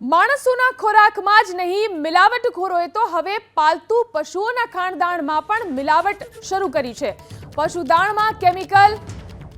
માણસોના ખોરાકમાં જ નહીં મિલાવટખોરોએ તો હવે પાલતુ પશુઓના ખાણદાણમાં પણ મિલાવટ શરૂ કરી છે. પશુદાણમાં કેમિકલ,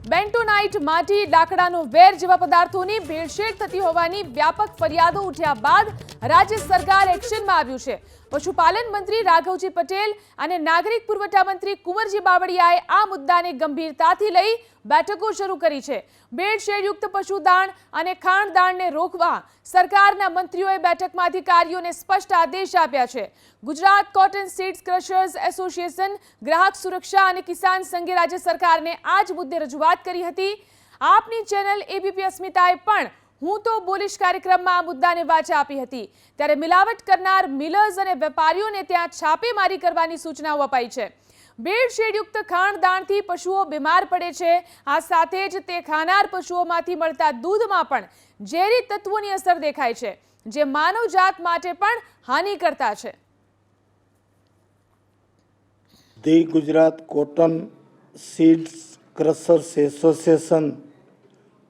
બેન્ટોનાઇટ માટી લાકડાનો વેર જેવા પદાર્થોની ભેળસેળ થતી હોવાની વ્યાપક ફરિયાદો ઉઠ્યા બાદ રાજ્ય સરકાર એક્શનમાં આવ્યું છે. પશુપાલન મંત્રી રાઘવજી પટેલ અને નાગરિક પુરવઠા મંત્રી કુંવરજી બાવળિયાએ આ મુદ્દાને ગંભીરતાથી લઈ બેઠકો શરૂ કરી છે. બેડશેડયુક્ત પશુદાણ અને ખાણદાણને રોકવા સરકારના મંત્રીઓએ બેઠકમાં અધિકારીઓને સ્પષ્ટ આદેશ આપ્યા છે. Gujarat cotton seeds crushers association, ગ્રાહક સુરક્ષા અને કિસાન સંઘે રાજ્ય સરકારને આ જ મુદ્દે રજૂઆત કરી હતી. આપની ચેનલ એબીપી અસ્મિતાએ પણ હું તો બોલીશ કાર્યક્રમમાં આ મુદ્દાને વાચા આપી હતી. ત્યારે મિલાવટ કરનાર મિલર્સ અને વેપારીઓને ત્યાં છાપેમારી કરવાની સૂચનાઓ અપાઈ છે. ભેળસેળયુક્ત ખાણદાણથી પશુઓ બીમાર પડે છે. આ સાથે જ તે ખાનાર પશુઓમાંથી મળતા દૂધમાં પણ ઝેરી તત્વોની અસર દેખાય છે, જે માનવજાત માટે પણ હાનિ છે. The Gujarat cotton seeds crushers association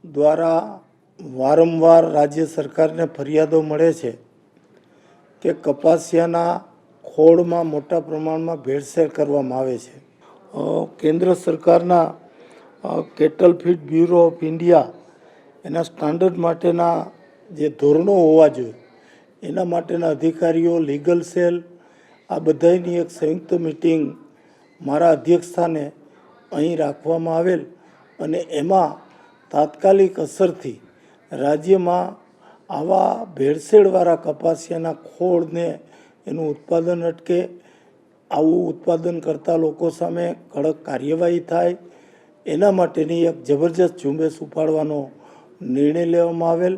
દ્વારા વારંવાર રાજ્ય સરકારને ફરિયાદો મળે છે કે કપાસિયાના ખોળમાં મોટા પ્રમાણમાં ભેળસેળ કરવામાં આવે છે. કેન્દ્ર સરકારના cattle feed bureau of India એના સ્ટાન્ડર્ડ માટેના જે ધોરણો હોવા જોઈએ, એના માટેના અધિકારીઓ લીગલ સેલ આ બધાની એક સંયુક્ત મિટિંગ મારા અધ્યક્ષસ્થાને અહીં રાખવામાં આવેલ અને એમાં તાત્કાલિક અસરથી રાજ્યમાં આવા ભેળસેળવાળા કપાસિયાના ખોળને એનું ઉત્પાદન અટકે, આવું ઉત્પાદન કરતા લોકો સામે કડક કાર્યવાહી થાય, એના માટેની એક જબરજસ્ત ઝુંબેશ ઉપાડવાનો નિર્ણય લેવામાં આવેલ.